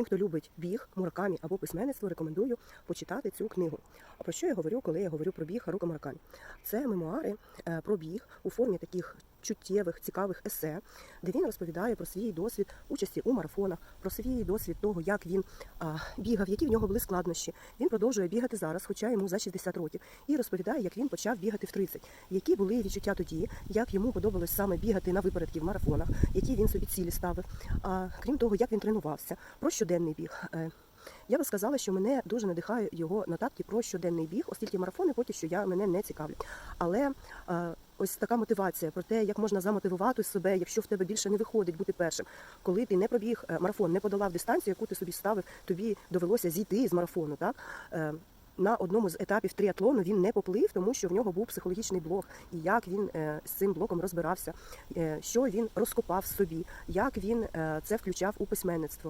Усім, хто любить біг, муракамі або письменництво, рекомендую почитати цю книгу. А про що я говорю, коли я говорю про біг Харука Муракамі? Це мемуари е, про біг у формі таких чуттєвих, цікавих есе, де він розповідає про свій досвід участі у марафонах, про свій досвід того, як він а, бігав, які в нього були складнощі. Він продовжує бігати зараз, хоча йому за 60 років, і розповідає, як він почав бігати в 30, які були відчуття тоді, як йому подобалось саме бігати на випередки в марафонах, які він собі цілі ставив. А крім того, як він тренувався, про щоденний біг. Е, Я би сказала, що мене дуже надихає його нотатки про щоденний біг, оскільки марафони поки що я мене не цікавлять. Але ось така мотивація про те, як можна замотивувати себе, якщо в тебе більше не виходить бути першим. Коли ти не пробіг е, марафон, не подолав дистанцію, яку ти собі ставив, тобі довелося зійти з марафону. Так Е, на одному з етапів тріатлону він не поплив, тому що в нього був психологічний блок, і як він е, з цим блоком розбирався, що він розкопав собі, як він це включав у письменництво.